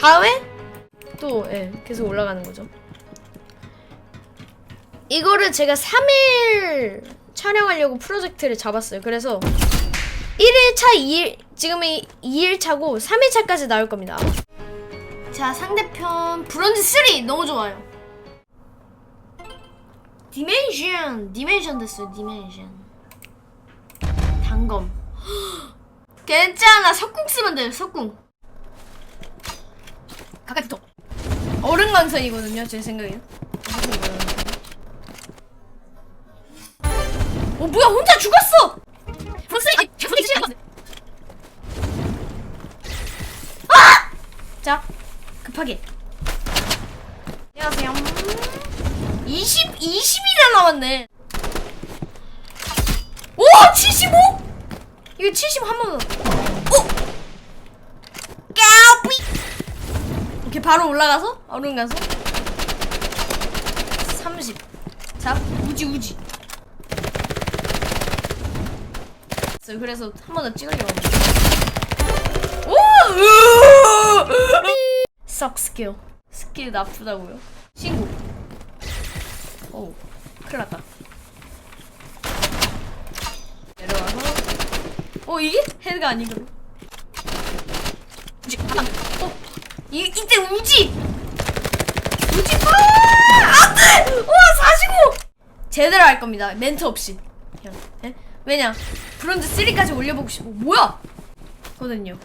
다음에 또 예, 계속 올라가는 거죠. 이거를 제가 3일 촬영하려고 프로젝트를 잡았어요. 그래서 1일차, 2일, 지금이 2일차고 3일차까지 나올 겁니다. 자, 상대편 브론즈 3 너무 좋아요. 디멘션, 디멘션 됐어요. 디멘션. 단검. 괜찮아. 석궁 쓰면 돼요. 석궁. 가까이 붙어. 어른 강선이거든요. 제 생각에는. 어 뭐야 혼자 죽었어! 브론즈 3 브론즈 3 아! 자 급하게. 안녕하세요. 20 20이나 남았네. 오 75? 이거 70 한 번. 더. 오. 까비. 오케이 바로 올라가서 얼른 가서 30. 자 우지 우지. 그래서- 그래서 한 번 더 찍으려고. 오! 썩 스킬. 스킬 나쁘다고요? 친구. 오, 큰일 났다. 내려와서. 어, 이게? 헤드가 아니거든. 우지. 어, 이, 이때 우지! 우지, 아! 안 돼! 우와, 45! 제대로 할 겁니다. 멘트 없이. 그냥, 예? 왜냐? 브론즈 3까지 올려보고 싶어. 뭐야? 거든요.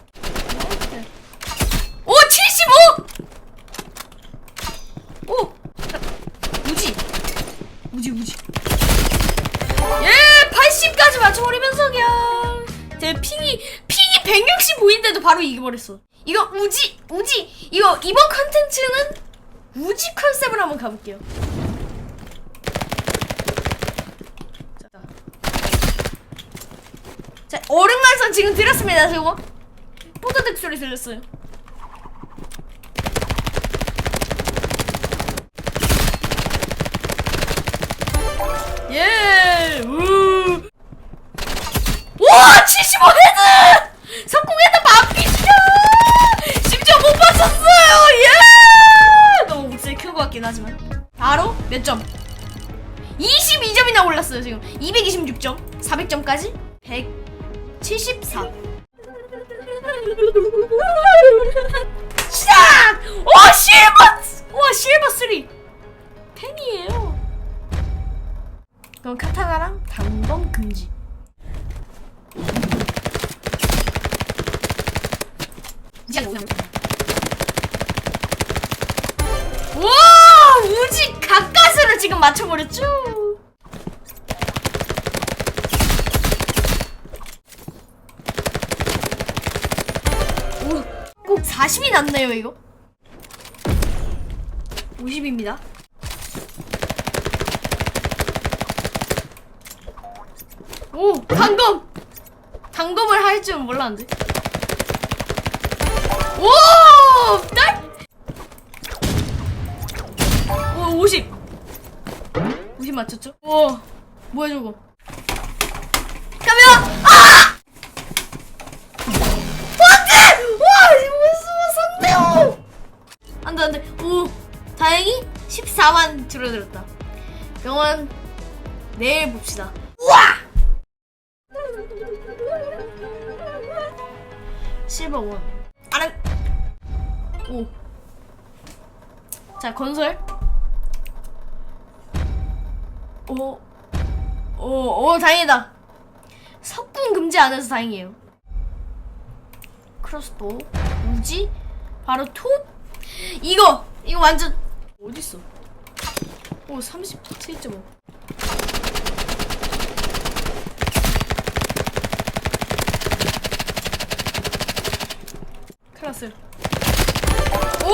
바로 이겨버렸어. 이거 우지, 우지. 이거 이번 컨텐츠는 우지 컨셉을 한번 가볼게요. 자, 자 얼음만선 지금 들었습니다, 저거. 뽀드득 소리 들렸어요. 예! 우! 와! 75 226점. 400점까지? 174. 시작! 오, 실버! 와, 실버 3! 팬이에요. 그럼 카타나랑 단검 금지. 오면. 와 우지 가까스로 지금 맞춰버렸죠. 오, 꼭 40이 났네요 이거. 50입니다. 오 단검 단검을 할 줄은 몰랐는데 오 딸? 오 50. 50 맞췄죠? 오 뭐야 저거 줄어들었다 병원 내일 봅시다 우와! 실버 원. 아랑. 오. 자 건설. 오. 오, 오 다행이다. 석궁 금지 안 해서 다행이에요. 크로스보. 우지. 바로 톱. 이거 이거 완전 어디 있어? 오 37.5. 클라스. 오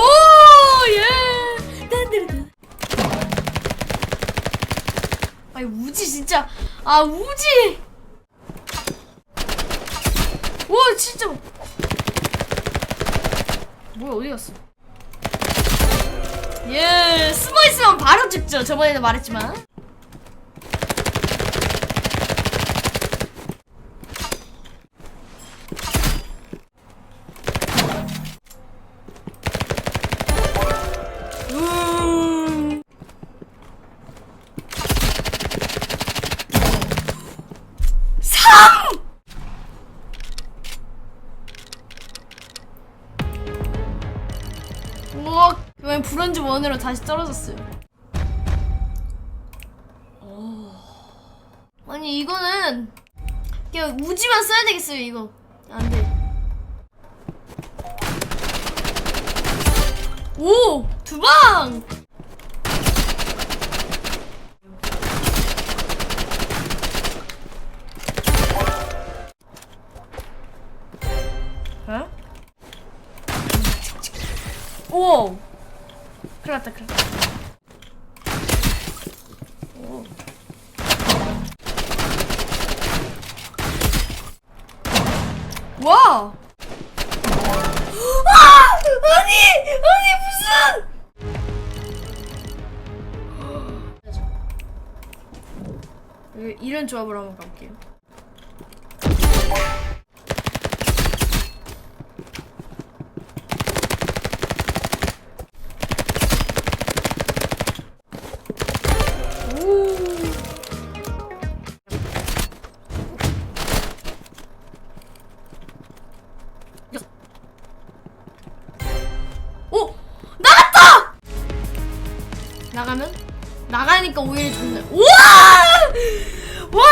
예. 딴드르드. 아니 우지 진짜 아 우지. 와 진짜. 뭐야 어디 갔어? 예 숨어 있으면 바로 집중 저번에도 말했지만. 뭐, 이번엔 브론즈 원으로 다시 떨어졌어요. 아니 이거는 그냥 우지만 써야 되겠어요 이거. 안 돼. 오! 두 방! 어? 오! 큰일 났다, 큰일 났다. 와! 아! 아니! 아니, 무슨! 이런 조합을 한번 가볼게요. 나가면? 나가니까 오히려 좋네. 우와! 와!